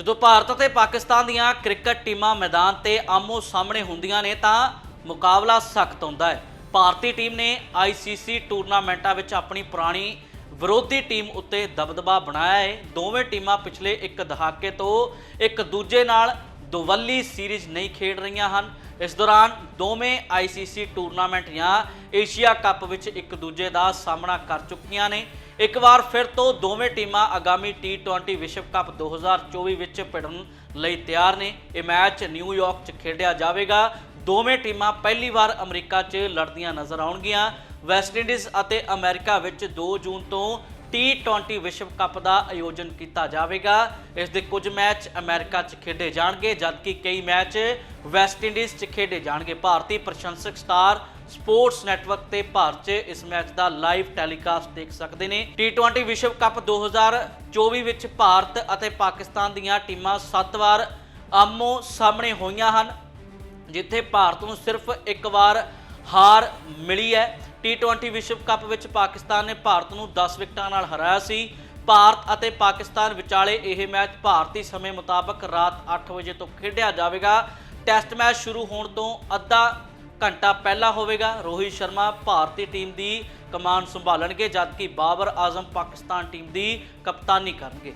ਜਦੋਂ ਭਾਰਤ ਅਤੇ ਪਾਕਿਸਤਾਨ ਦੀਆਂ ਕ੍ਰਿਕਟ ਟੀਮਾਂ ਮੈਦਾਨ ਤੇ ਆਮੋ ਸਾਹਮਣੇ ਹੁੰਦੀਆਂ ਨੇ ਤਾਂ ਮੁਕਾਬਲਾ ਸਖਤ ਹੁੰਦਾ ਹੈ। ਭਾਰਤੀ ਟੀਮ ਨੇ ਆਈਸੀਸੀ ਟੂਰਨਾਮੈਂਟਾਂ ਵਿੱਚ ਆਪਣੀ ਪੁਰਾਣੀ ਵਿਰੋਧੀ ਟੀਮ ਉੱਤੇ ਦਬਦਬਾ ਬਣਾਇਆ ਹੈ। ਦੋਵੇਂ ਟੀਮਾਂ ਪਿਛਲੇ ਇੱਕ ਦਹਾਕੇ ਤੋਂ ਇੱਕ ਦੂਜੇ ਨਾਲ ਦੁਵੱਲੀ ਸੀਰੀਜ਼ ਨਹੀਂ ਖੇਡ ਰਹੀਆਂ ਹਨ। ਇਸ ਦੌਰਾਨ ਦੋਵੇਂ ਆਈਸੀਸੀ ਟੂਰਨਾਮੈਂਟ ਜਾਂ ਏਸ਼ੀਆ ਕੱਪ ਵਿੱਚ ਇੱਕ ਦੂਜੇ ਦਾ ਸਾਹਮਣਾ ਕਰ ਚੁੱਕੀਆਂ ਨੇ। ਇੱਕ ਵਾਰ ਫਿਰ ਤੋਂ ਦੋਵੇਂ ਟੀਮਾਂ ਆਗਾਮੀ T20 ਵਿਸ਼ਵ ਕੱਪ 2024 ਵਿੱਚ ਭਿੜਨ ਲਈ ਤਿਆਰ ਨੇ। ਇਹ ਮੈਚ ਨਿਊਯਾਰਕ 'ਚ ਖੇਡਿਆ ਜਾਵੇਗਾ। ਦੋਵੇਂ ਟੀਮਾਂ ਪਹਿਲੀ ਵਾਰ ਅਮਰੀਕਾ 'ਚ ਲੜਦੀਆਂ ਨਜ਼ਰ ਆਉਣਗੀਆਂ। ਵੈਸਟ ਇੰਡੀਜ਼ ਅਤੇ ਅਮਰੀਕਾ ਵਿੱਚ 2 ਜੂਨ ਤੋਂ T20 ਵਿਸ਼ਵ ਕੱਪ ਦਾ ਆਯੋਜਨ ਕੀਤਾ ਜਾਵੇਗਾ। ਇਸ ਦੇ ਕੁਝ ਮੈਚ ਅਮਰੀਕਾ 'ਚ ਖੇਡੇ ਜਾਣਗੇ, ਜਦਕਿ ਕਈ ਮੈਚ ਵੈਸਟ ਇੰਡੀਜ਼ 'ਚ ਖੇਡੇ ਜਾਣਗੇ। ਭਾਰਤੀ ਪ੍ਰਸ਼ੰਸਕ ਸਟਾਰ ਸਪੋਰਟਸ ਨੈਟਵਰਕ ਤੇ ਭਾਰਤ 'ਚ ਇਸ ਮੈਚ ਦਾ ਲਾਈਵ ਟੈਲੀਕਾਸਟ ਦੇਖ ਸਕਦੇ ਨੇ। T20 ਵਿਸ਼ਵ ਕੱਪ 2024 ਵਿੱਚ ਭਾਰਤ ਅਤੇ ਪਾਕਿਸਤਾਨ ਦੀਆਂ ਟੀਮਾਂ 7 ਵਾਰ ਆਮੋ ਸਾਹਮਣੇ ਹੋਈਆਂ ਹਨ, ਜਿੱਥੇ ਭਾਰਤ ਨੂੰ ਸਿਰਫ ਇੱਕ ਵਾਰ ਹਾਰ ਮਿਲੀ ਹੈ। T20 ਵਿਸ਼ਵ ਕੱਪ ਵਿੱਚ ਪਾਕਿਸਤਾਨ ਨੇ ਭਾਰਤ ਨੂੰ 10 ਵਿਕਟਾਂ ਨਾਲ ਹਰਾਇਆ ਸੀ। ਭਾਰਤ ਅਤੇ ਪਾਕਿਸਤਾਨ ਵਿਚਾਲੇ ਇਹ ਮੈਚ ਭਾਰਤੀ ਸਮੇਂ ਮੁਤਾਬਕ ਰਾਤ 8 ਵਜੇ ਤੋਂ ਖੇਡਿਆ ਜਾਵੇਗਾ। ਟੈਸਟ ਮੈਚ ਸ਼ੁਰੂ ਹੋਣ ਤੋਂ ਅੱਧਾ ਘੰਟਾ ਪਹਿਲਾਂ ਹੋਵੇਗਾ। ਰੋਹਿਤ ਸ਼ਰਮਾ ਭਾਰਤੀ ਟੀਮ ਦੀ ਕਮਾਨ ਸੰਭਾਲਣਗੇ, ਜਦਕਿ ਬਾਬਰ ਆਜ਼ਮ ਪਾਕਿਸਤਾਨ ਟੀਮ ਦੀ ਕਪਤਾਨੀ ਕਰਨਗੇ।